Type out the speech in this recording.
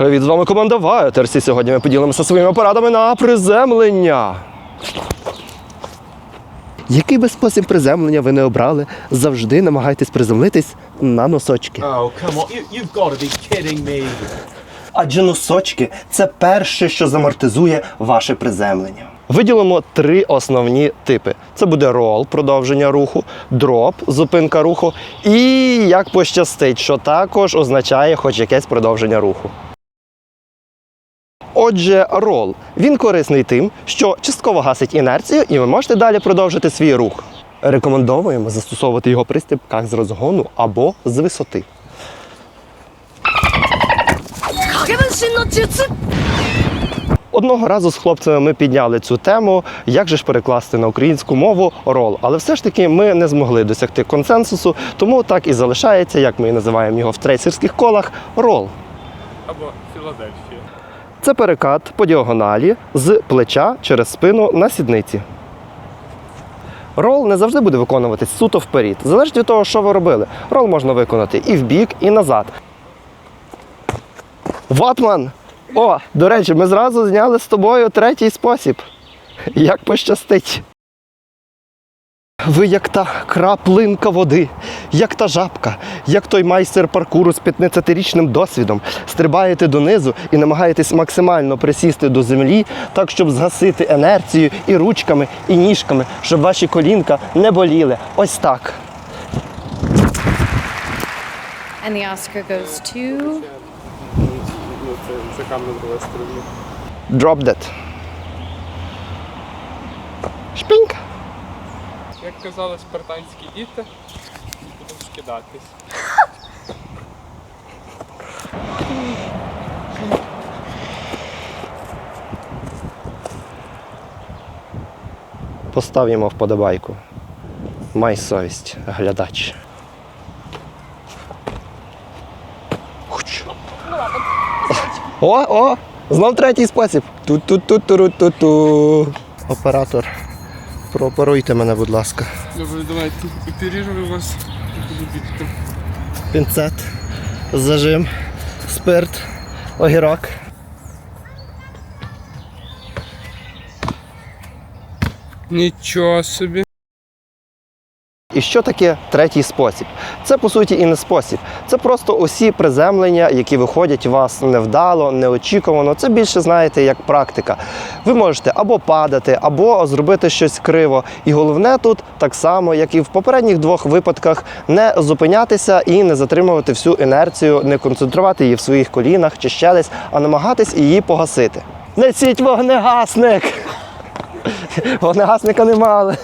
Привіт, з вами команда Вайотерс. І сьогодні ми поділимося своїми порадами на приземлення. Який би спосіб приземлення ви не обрали, завжди намагайтесь приземлитись на носочки. Oh, come on. You, you've got to be kidding me. Адже носочки це перше, що замортизує ваше приземлення. Виділимо три основні типи: це буде рол, продовження руху, дроп, зупинка руху, і як пощастить, що також означає хоч якесь продовження руху. Отже, рол. Він корисний тим, що частково гасить інерцію, і ви можете далі продовжити свій рух. Рекомендовуємо застосовувати його при стрибках з розгону або з висоти. Одного разу з хлопцями ми підняли цю тему, як же ж перекласти на українську мову рол. Але все ж таки ми не змогли досягти консенсусу, тому так і залишається, як ми і називаємо його в трейсерських колах, рол. Або Філадельфія. Це перекат по діагоналі з плеча через спину на сідниці. Рол не завжди буде виконуватись суто вперед. Залежить від того, що ви робили. Рол можна виконати і вбік, і назад. Ватман! О, до речі, ми зразу зняли з тобою третій спосіб. Як пощастить. Ви як та краплинка води, як та жабка, як той майстер паркуру з 15-річним досвідом. Стрибаєте донизу і намагаєтесь максимально присісти до землі, так, щоб згасити енерцію і ручками, і ніжками, щоб ваші колінка не боліли. Ось так. And the Oscar goes to. Drop that. Шпінька. Як казали спартанські діти, будемо скидатись. Поставимо вподобайку. Май совість, глядач. О, о! Знов третій спосіб. Ту-ту-ту-ту-ту-ту. Оператор, прооперуйте мене, будь ласка. Добре, давайте оперірую вас. Пінцет, зажим, спирт, огірок. Нічого собі. І що таке третій спосіб? Це по суті і не спосіб. Це просто усі приземлення, які виходять у вас невдало, неочікувано. Це більше знаєте як практика. Ви можете або падати, або зробити щось криво. І головне тут так само, як і в попередніх двох випадках, не зупинятися і не затримувати всю інерцію, не концентрувати її в своїх колінах чи ще десь, а намагатись її погасити. Несіть вогнегасник! Вогнегасника не мали.